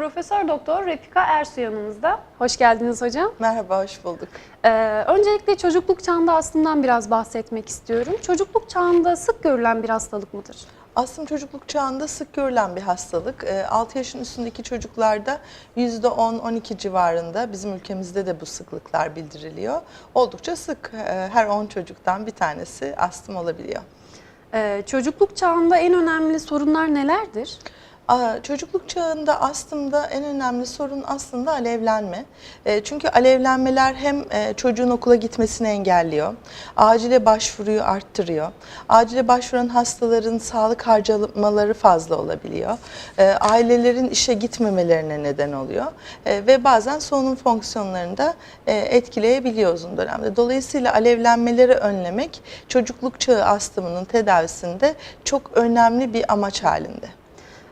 Profesör Doktor Refika Ersu yanımızda. Hoş geldiniz hocam. Merhaba, hoş bulduk. Ee, öncelikle çocukluk çağında astımdan biraz bahsetmek istiyorum. Çocukluk çağında sık görülen bir hastalık mıdır? Astım çocukluk çağında sık görülen bir hastalık. Ee, 6 yaşın üstündeki çocuklarda %10-12 civarında bizim ülkemizde de bu sıklıklar bildiriliyor. Oldukça sık, Ee, her 10 çocuktan bir tanesi astım olabiliyor. Ee, çocukluk çağında en önemli sorunlar nelerdir? Çocukluk çağında astımda en önemli sorun aslında alevlenme. E, Çünkü alevlenmeler hem e, çocuğun okula gitmesini engelliyor, acile başvuruyu arttırıyor. Acile başvuran hastaların sağlık harcamaları fazla olabiliyor. E, Ailelerin işe gitmemelerine neden oluyor E, ve bazen solunum fonksiyonlarını da e, etkileyebiliyor uzun dönemde. Dolayısıyla alevlenmeleri önlemek çocukluk çağı astımının tedavisinde çok önemli bir amaç halinde.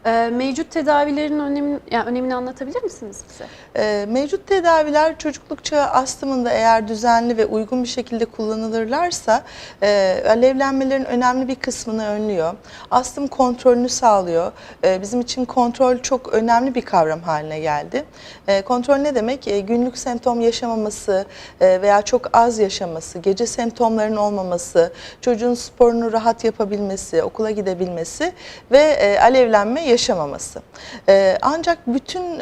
Ee, mevcut tedavilerin önemini, yani önemini anlatabilir misiniz bize? Ee, Mevcut tedaviler çocukluk çağı astımında eğer düzenli ve uygun bir şekilde kullanılırlarsa e, alevlenmelerin önemli bir kısmını önlüyor. Astım kontrolünü sağlıyor. E, bizim için kontrol çok önemli bir kavram haline geldi. E, kontrol ne demek? Günlük semptom yaşamaması veya çok az yaşaması, gece semptomların olmaması, çocuğun sporunu rahat yapabilmesi, okula gidebilmesi ve alevlenme yaşamaması. Ancak bütün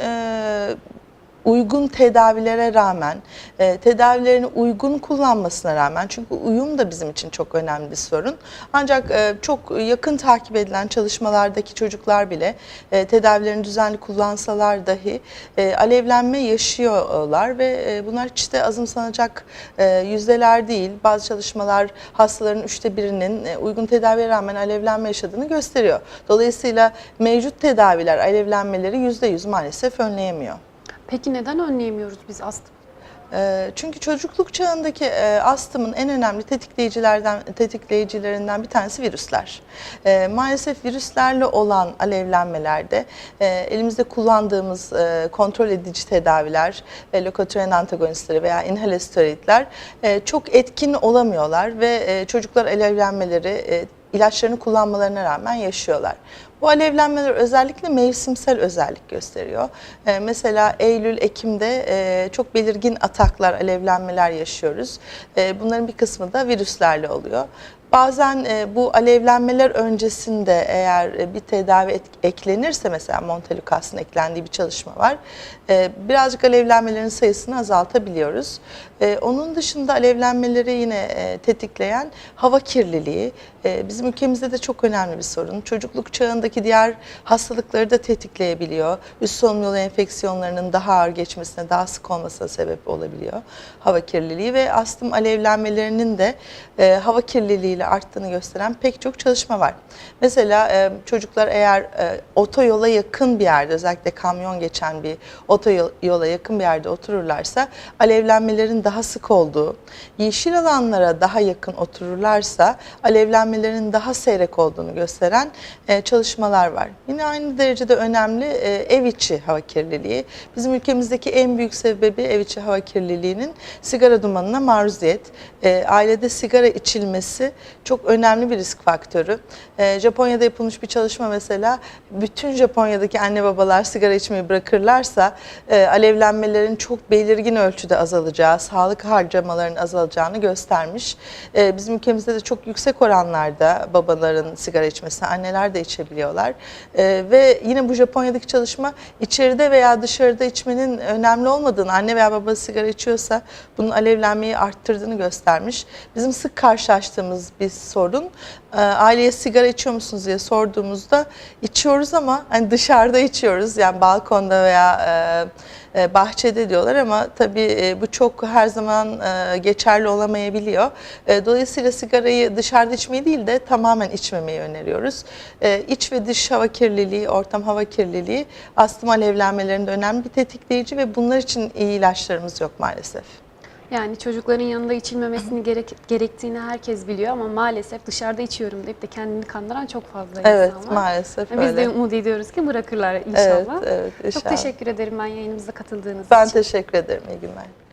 uygun tedavilere rağmen, e, tedavilerini uygun kullanmasına rağmen çünkü uyum da bizim için çok önemli bir sorun. Ancak e, çok yakın takip edilen çalışmalardaki çocuklar bile e, tedavilerini düzenli kullansalar dahi e, alevlenme yaşıyorlar ve e, bunlar hiç de azımsanacak e, yüzdeler değil. Bazı çalışmalar hastaların üçte birinin e, uygun tedaviye rağmen alevlenme yaşadığını gösteriyor. Dolayısıyla mevcut tedaviler alevlenmeleri yüzde yüz maalesef önleyemiyor. Peki neden önleyemiyoruz biz astım? Ee, Çünkü çocukluk çağındaki e, astımın en önemli tetikleyicilerden tetikleyicilerinden bir tanesi virüsler. Ee, Maalesef virüslerle olan alevlenmelerde e, elimizde kullandığımız e, kontrol edici tedaviler, e, lokotren antagonistleri veya inhale steroidler e, çok etkin olamıyorlar ve çocuklar alevlenmeleri ilaçlarını kullanmalarına rağmen yaşıyorlar. Bu alevlenmeler özellikle mevsimsel özellik gösteriyor. Ee, mesela Eylül, Ekim'de e, çok belirgin ataklar, alevlenmeler yaşıyoruz. E, bunların bir kısmı da virüslerle oluyor. Bazen e, bu alevlenmeler öncesinde eğer e, bir tedavi et- eklenirse mesela Montelukas'ın eklendiği bir çalışma var. E, birazcık alevlenmelerin sayısını azaltabiliyoruz. E, onun dışında alevlenmeleri yine e, tetikleyen hava kirliliği. E, bizim ülkemizde de çok önemli bir sorun. Çocukluk çağındaki diğer hastalıkları da tetikleyebiliyor. Üst solunum yolu enfeksiyonlarının daha ağır geçmesine, daha sık olmasına sebep olabiliyor hava kirliliği ve astım alevlenmelerinin de e, hava kirliliğiyle arttığını gösteren pek çok çalışma var. Mesela e, çocuklar eğer e, otoyola yakın bir yerde özellikle kamyon geçen bir otoyola yakın bir yerde otururlarsa alevlenmelerin daha sık olduğu, yeşil alanlara daha yakın otururlarsa alevlenmelerin daha seyrek olduğunu gösteren e, çalışmalar var. Yine aynı derecede önemli e, ev içi hava kirliliği. Bizim ülkemizdeki en büyük sebebi ev içi hava kirliliğinin sigara dumanına maruziyet. Ailede sigara içilmesi çok önemli bir risk faktörü. E, Japonya'da yapılmış bir çalışma mesela bütün Japonya'daki anne babalar sigara içmeyi bırakırlarsa e, alevlenmelerin çok belirgin ölçüde azalacağı, sağlık harcamalarının azalacağını göstermiş. E, bizim ülkemizde de çok yüksek oranlarda babaların sigara içmesine, anneler de içebiliyorlar. E, ve yine bu Japonya'daki çalışma içeride veya dışarıda içmenin önemli olmadığını, anne veya baba sigara içiyorsa bunun alevlenmeyi arttırdığını göstermiş. Bizim sık karşılaştığımız bir sorun. E, aileye sigara içiyor musunuz diye sorduğumuzda içiyoruz ama hani dışarıda içiyoruz. Yani balkonda veya e, e, bahçede diyorlar ama tabii e, bu çok her zaman geçerli olamayabiliyor. Dolayısıyla sigarayı dışarıda içmeyi değil de tamamen içmemeyi öneriyoruz. İç ve dış hava kirliliği, ortam hava kirliliği astım alevlenmelerinde önemli bir tetikleyici ve bunlar için iyi ilaçlarımız yok maalesef. Yani çocukların yanında içilmemesini gerek, gerektiğini herkes biliyor ama maalesef dışarıda içiyorum deyip de kendini kandıran çok fazla Evet insan var. maalesef Biz öyle. de umut ediyoruz ki bırakırlar Evet, inşallah. evet Çok inşallah. teşekkür ederim ben yayınımıza katıldığınız Ben için. teşekkür ederim. İyi günler.